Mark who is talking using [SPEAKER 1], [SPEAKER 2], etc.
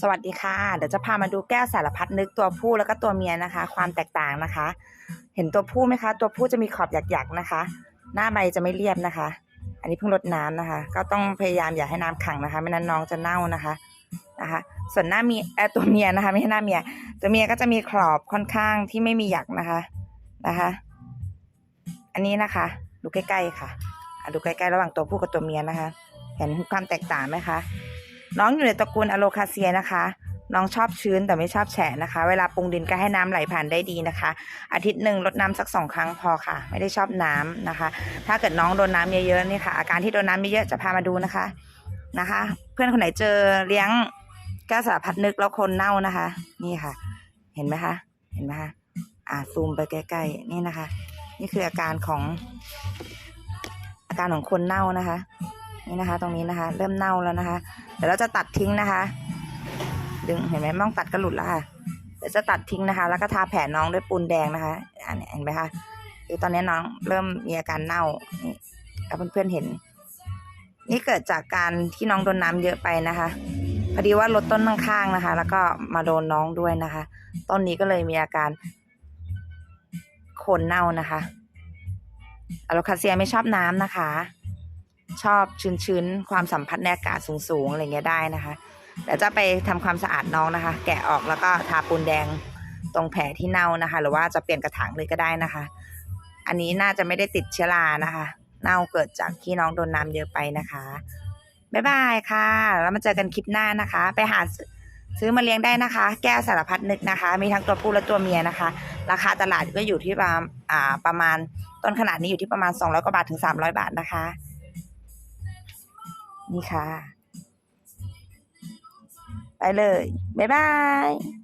[SPEAKER 1] สวัสดีค่ะ เดี๋ยวจะพามาดูแก้วสารพัดนึกตัวผู้แล้วก็ตัวเมียนะคะ ความแตกต่างนะคะ เห็นตัวผู้ไหมคะ ตัวผู้จะมีขอบหยักๆนะคะ หน้าใบจะไม่เรียบนะคะ อันนี้เพิ่งรดน้ำนะคะ ก็ต้องพยายามอย่าให้น้ำขังนะคะ ไม่นั้นน้องจะเน่านะคะนะคะ ส่วนหน้ามีเออตัวเมียนะคะ ไม่ใช่หน้าเมีย ตัวเมียก็จะมีขอบค่อนข้างที่ไม่มีหยักนะคะนะคะ อันนี้นะคะดูใกล้ๆค่ะดูใกล้ๆระหว่างตัวผู้กับตัวเมียนะคะ เห็นความแตกต่างไหมคะ น้องอยู่ในตระกูลอะโลคาเซียนะคะ น้องชอบชื้นแต่ไม่ชอบแฉะนะคะ เวลาปรุงดินก็ให้น้ำไหลผ่านได้ดีนะคะ อาทิตย์หนึ่งรดน้ำสักสองครั้งพอค่ะ ไม่ได้ชอบน้ำนะคะ ถ้าเกิดน้องโดนน้ำเยอะๆนี่ค่ะ อาการที่โดนน้ำเยอะๆจะพามาดูนะคะนะคะ เพื่อนคนไหนเจอเลี้ยงแก้สารพัดนึกแล้วคนเน่านะคะ นี่ค่ะ เห็นไหมคะ เห็นไหมคะอ่าซูมไปใกล้ๆนี่นะคะ นี่คืออาการของ อาการของคนเน่านะคะ นี่นะคะ ตรงนี้นะคะ เริ่มเน่าแล้วนะคะ เดี๋ยวเราจะตัดทิ้งนะคะ ดึงเห็นไหมไม่องตัดก็หลุดแล้วค่ะ เดี๋ยวจะตัดทิ้งนะคะ แล้วก็ทาแผลน้องด้วยปูนแดงนะคะอันนี้เห็นไหมคะคือตอนนี้น้องเริ่มมีอาการเน่านี่แล้วเพื่อนๆเห็น นี่เกิดจากการที่น้องโดนน้ำเยอะไปนะคะพอดีว่าลดต้นข้างๆนะคะ แล้วก็มาโดนน้องด้วยนะคะ ต้นนี้ก็เลยมีอาการโคนเน่านะคะอะโลคาเซียไม่ชอบน้ำนะคะ ชอบชื้นๆ ความสัมผัสในอากาศสูงๆ อะไรเงี้ยได้นะคะ เดี๋ยวจะไปทำความสะอาดน้องนะคะ แกะออกแล้วก็ทาปูนแดงตรงแผลที่เน่านะคะ หรือว่าจะเปลี่ยนกระถางเลยก็ได้นะคะ อันนี้น่าจะไม่ได้ติดเชื้อรานะคะ เน่าเกิดจากที่น้องโดนน้ำเยอะไปนะคะบ๊ายบายค่ะ แล้วมาเจอกันคลิปหน้านะคะ ไปหาซื้อมาเลี้ยงได้นะคะ แก้วสารพัดนึกนะคะ มีทั้งตัวผู้และตัวเมียนะคะ ราคาตลาดก็อยู่ที่ประมาณอ่าประมาณต้นขนาดนี้อยู่ที่ประมาณ 200 กว่าบาทถึง 300 บาทนะคะ นี่ค่ะ ไปเลย บ๊ายบาย